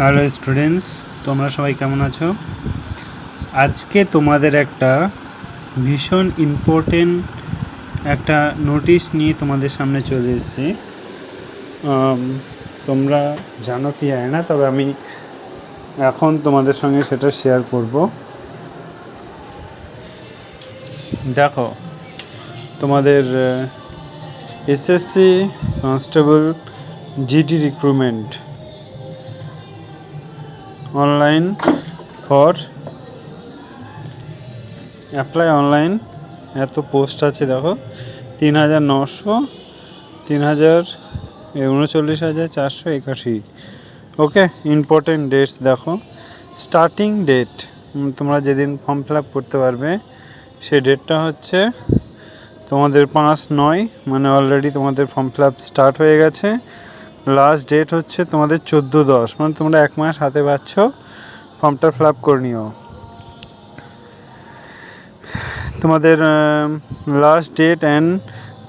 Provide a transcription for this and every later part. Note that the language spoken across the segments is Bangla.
হ্যালো স্টুডেন্টস তোমরা সবাই কেমন আছো? আজকে তোমাদের একটা ভীষণ ইম্পর্টেন্ট একটা নোটিশ নিয়ে তোমাদের সামনে চলে এসেছি। তোমরা জানো কি জানি না, তবে আমি এখন তোমাদের সঙ্গে সেটা শেয়ার করব। দেখো, তোমাদের SSC constable GD recruitment online for apply online এত পোস্ট আছে, দেখো। তিন হাজার নশো, তিন হাজার উনচল্লিশ হাজার চারশো একাশি। ওকে ইম্পর্টেন্ট ডেটস দেখো। স্টার্টিং ডেট তোমরা যেদিন ফর্ম ফিল করতে পারবে, সেই ডেটটা হচ্ছে তোমাদের পাঁচ নয় মানে অলরেডি তোমাদের ফর্ম ফিল স্টার্ট হয়ে গেছে। লাস্ট ডেট হচ্ছে তোমাদের চোদ্দ দশ মানে তোমরা এক মাস হাতে পাচ্ছ। ফর্মটা ফিল আপ করে নিও। তোমাদের last date and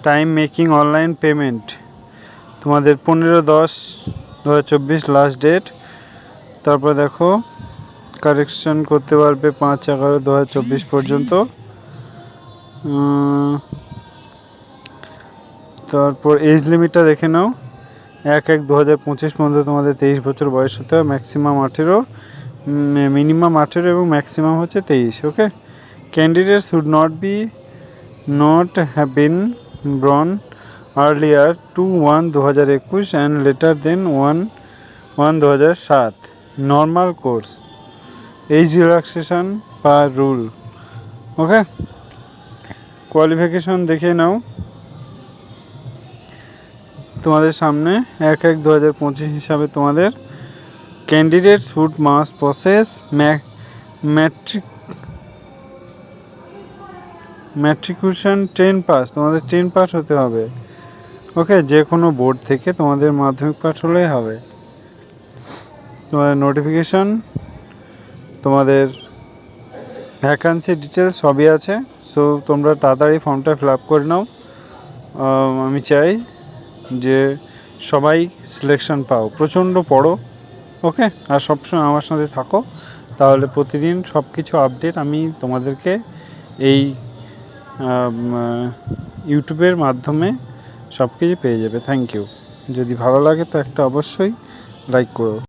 time making online payment তোমাদের পনেরো দশ, দু লাস্ট ডেট তারপর দেখো কারেকশন করতে পারবে পাঁচ এগারো দু পর্যন্ত। তারপর এজ লিমিটটা দেখে নাও। এক এক দু হাজার পঁচিশ পর্যন্ত তোমাদের তেইশ বছর বয়স হতে হবে ম্যাক্সিমাম আঠেরো মিনিমাম আঠেরো এবং ম্যাক্সিমাম হচ্ছে তেইশ okay candidate should not be not have been born earlier to one দু হাজার একুশ and later then one one দু হাজার সাত normal course age relaxation per rule okay qualification দেখে নাও। তোমাদের সামনে এক এক দু হাজার পঁচিশ হিসাবে তোমাদের candidate should must process matric matriculation ten pass তোমাদের টেন পাস হতে হবে। ওকে যে কোনো বোর্ড থেকে তোমাদের মাধ্যমিক পাস হলেই হবে। তোমাদের নোটিফিকেশন তোমাদের ভ্যাকান্সি ডিটেলস সবই আছে। সো তোমরা তাড়াতাড়ি ফর্মটা ফিল আপ করে নাও। আমি চাই যে সবাই সিলেকশন পাও। প্রচণ্ড পড়ো ওকে আর সবসময় আমার সাথে থাকো। তাহলে প্রতিদিন সব কিছু আপডেট আমি তোমাদেরকে এই ইউটিউবের মাধ্যমে সব কিছু পেয়ে যাবে। থ্যাংক ইউ যদি ভালো লাগে তো একটা অবশ্যই লাইক করো।